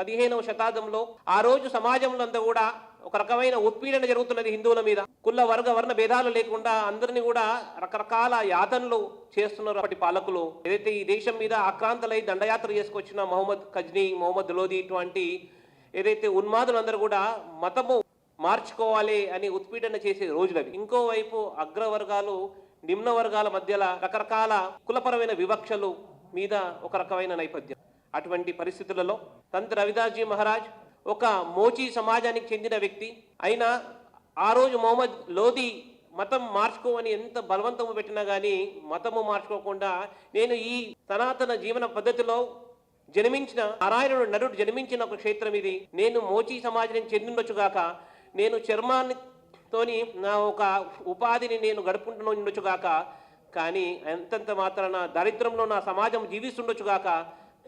పదిహేనవ శతాబ్దంలో ఆ రోజు సమాజంలో అంతా కూడా ఒక రకమైన ఉత్పీడన జరుగుతున్నది హిందువుల మీద. కుల వర్గ వర్ణ భేదాలు లేకుండా అందరినీ కూడా రకరకాల యాతనలు చేస్తున్నారు అప్పటి పాలకులు. ఏదైతే ఈ దేశం మీద ఆక్రాంతలై దండయాత్ర చేసుకొచ్చిన మొహమ్మద్ కజ్నీ మొహమ్మద్ లోది ఇటువంటి ఏదైతే ఉన్మాదులందరూ కూడా మతము మార్చుకోవాలి అని ఉత్పీడన చేసే రోజులవి. ఇంకోవైపు అగ్రవర్గాలు నిమ్న వర్గాల మధ్యల రకరకాల కులపరమైన వివక్షలు మీద ఒక రకమైన నేపథ్యం. అటువంటి పరిస్థితులలో సంత్ రవిదాస్జీ మహారాజ్ ఒక మోచీ సమాజానికి చెందిన వ్యక్తి. అయినా ఆ రోజు మొహమ్మద్ లోది మతం మార్చుకోమని ఎంత బలవంతము పెట్టినా కానీ మతము మార్చుకోకుండా నేను ఈ సనాతన జీవన పద్ధతిలో జన్మించిన నారాయణుడు నరుడు జన్మించిన ఒక క్షేత్రం ఇది. నేను మోచీ సమాజానికి చెందిండొచ్చుగాక నేను చర్మాన్ని తోని నా ఒక ఉపాధిని నేను గడుపుకుంటూ ఉండొచ్చుగాక కానీ ఎంతంత మాత్రాన దరిద్రంలో నా సమాజం జీవిస్తుండొచ్చుగాక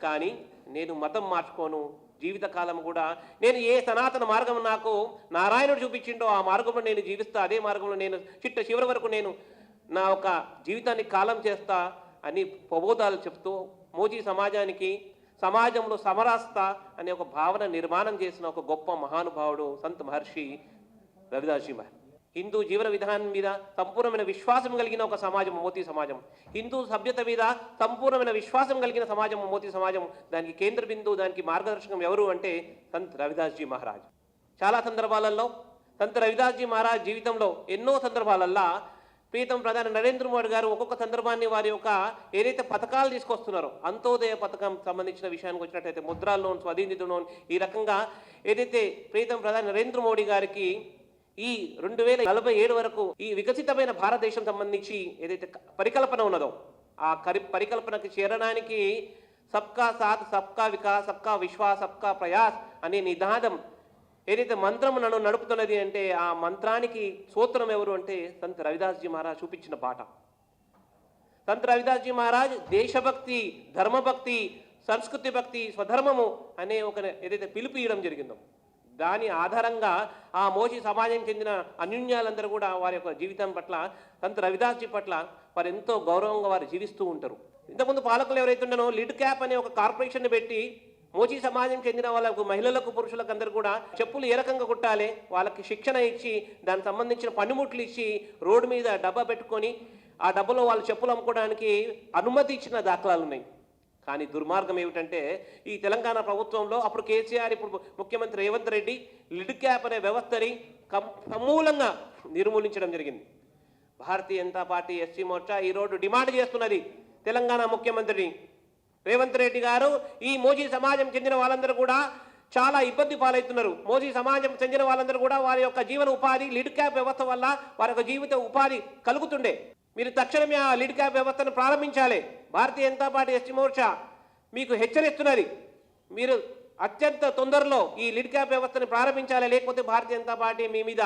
కానీ నేను మతం మార్చుకోను. జీవితకాలం కూడా నేను ఏ సనాతన మార్గం నాకు నారాయణుడు చూపించిండో ఆ మార్గంలో నేను జీవిస్తా అదే మార్గంలో నేను చిట్ట చివరి వరకు నేను నా ఒక జీవితాన్ని కాలం చేస్తా అని ప్రబోధాలు చెప్తూ మోజీ సమాజానికి సమాజంలో సమరాస్త అనే ఒక భావన నిర్మాణం చేసిన ఒక గొప్ప మహానుభావుడు సంత్ మహర్షి రవిదాస్ మహర్షి. హిందూ జీవన విధానం మీద సంపూర్ణమైన విశ్వాసం కలిగిన ఒక సమాజం మోతీ సమాజం. హిందూ సభ్యత మీద సంపూర్ణమైన విశ్వాసం కలిగిన సమాజం మోతీ సమాజం. దానికి కేంద్ర బిందువు దానికి మార్గదర్శకం ఎవరు అంటే సంత్ రవిదాస్జీ మహారాజ్. చాలా సందర్భాలలో సంత్ రవిదాస్జీ మహారాజ్ జీవితంలో ఎన్నో సందర్భాలల్లో ప్రీతం ప్రధాని నరేంద్ర మోడీ గారు ఒక్కొక్క సందర్భాన్ని వారి యొక్క ఏదైతే పథకాలు తీసుకొస్తున్నారో అంత్యోదయ పథకం సంబంధించిన విషయానికి వచ్చినట్టయితే ముద్రా లోన్ స్వధీనిధి లోన్ ఈ రకంగా ఏదైతే ప్రీతం ప్రధాని నరేంద్ర మోడీ గారికి ఈ రెండు వేల నలభై ఏడు వరకు ఈ వికసితమైన భారతదేశం సంబంధించి ఏదైతే పరికల్పన ఉన్నదో ఆ కరి పరికల్పనకు చేరడానికి సబ్కా సాత్ సబ్కా వికాస్ సబ్కా విశ్వాస్ సబ్కా ప్రయాస్ అనే నినాదం ఏదైతే మంత్రం నన్ను నడుపుతున్నది అంటే ఆ మంత్రానికి సూత్రం ఎవరు అంటే సంత్ రవిదాస్జీ మహారాజ్ చూపించిన పాట. సంత్ రవిదాస్జీ మహారాజ్ దేశభక్తి ధర్మభక్తి సంస్కృతి భక్తి స్వధర్మము అనే ఒక ఏదైతే పిలుపు ఇవ్వడం జరిగిందో. దాని ఆధారంగా ఆ మోషి సమాజానికి చెందిన అన్యున్యాలందరూ కూడా వారి యొక్క జీవితం పట్ల సంత్ రవిదాస్జీ పట్ల వారు ఎంతో గౌరవంగా వారు జీవిస్తూ ఉంటారు. ఇంతకుముందు పాలకులు ఎవరైతే ఉన్నారో లిడ్ క్యాప్ అనే ఒక కార్పొరేషన్ పెట్టి మోచీ సమాజం చెందిన వాళ్ళకు మహిళలకు పురుషులకు అందరూ కూడా చెప్పులు ఏ రకంగా కుట్టాలి వాళ్ళకి శిక్షణ ఇచ్చి దానికి సంబంధించిన పనిముట్లు ఇచ్చి రోడ్డు మీద డబ్బా పెట్టుకొని ఆ డబ్బులో వాళ్ళు చెప్పులు అమ్ముకోవడానికి అనుమతి ఇచ్చిన దాఖలాలు ఉన్నాయి. కానీ దుర్మార్గం ఏమిటంటే ఈ తెలంగాణ ప్రభుత్వంలో అప్పుడు కేసీఆర్ ఇప్పుడు ముఖ్యమంత్రి రేవంత్ రెడ్డి లిడ్ క్యాప్ అనే వ్యవస్థని కం- సమూలంగా నిర్మూలించడం జరిగింది. భారతీయ జనతా పార్టీ ఎస్సీ మోర్చా ఈ రోడ్డు డిమాండ్ చేస్తున్నది తెలంగాణ ముఖ్యమంత్రిని. రేవంత్ రెడ్డి గారు ఈ మోజీ సమాజం చెందిన వాళ్ళందరూ కూడా చాలా ఇబ్బంది పాలవుతున్నారు. మోజీ సమాజం చెందిన వాళ్ళందరూ కూడా వారి యొక్క జీవన ఉపాధి లిడ్ క్యాప్ వ్యవస్థ వల్ల వారి యొక్క జీవిత ఉపాధి కలుగుతుండే. మీరు తక్షణమే ఆ లిడ్ క్యాప్ వ్యవస్థను ప్రారంభించాలి. భారతీయ జనతా పార్టీ ఎస్టీ మోర్చా మీకు హెచ్చరిస్తున్నది. మీరు అత్యంత తొందరలో ఈ లిడ్ క్యాప్ వ్యవస్థను ప్రారంభించాలి. లేకపోతే భారతీయ జనతా పార్టీ మీ మీద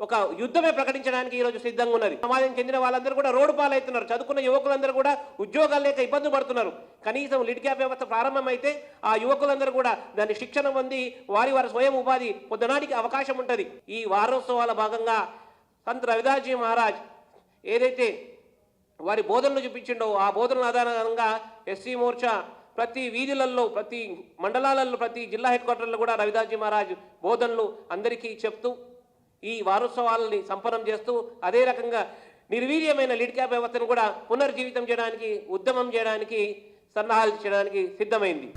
ఒక యుద్ధమే ప్రకటించడానికి ఈరోజు సిద్ధంగా ఉన్నది. సమాజం చెందిన వాళ్ళందరూ కూడా రోడ్డు పాలవుతున్నారు. చదువుకున్న యువకులందరూ కూడా ఉద్యోగాలు లేక ఇబ్బంది పడుతున్నారు. కనీసం లిడ్ క్యాప్ వ్యవస్థ ప్రారంభమైతే ఆ యువకులందరూ కూడా దాని శిక్షణ పొంది వారి వారి స్వయం ఉపాధి పొందడానికి అవకాశం ఉంటుంది. ఈ వారోత్సవాల భాగంగా సంత్ రవిదాస్జీ మహారాజ్ ఏదైతే వారి బోధనలు చూపించిండో ఆ బోధనల ఆధారంగా ఎస్సీ మోర్చా ప్రతి వీధులలో ప్రతి మండలాలలో ప్రతి జిల్లా హెడ్ క్వార్టర్లో కూడా రవిదాస్జీ మహారాజ్ బోధనలు అందరికీ చెప్తూ ఈ వారోత్సవాలని సంపన్నం చేస్తూ అదే రకంగా నిర్వీర్యమైన లిడ్ క్యాప్ వ్యవస్థను కూడా పునర్జీవితం చేయడానికి ఉద్యమం చేయడానికి సన్నాహాలు చేయడానికి సిద్ధమైంది.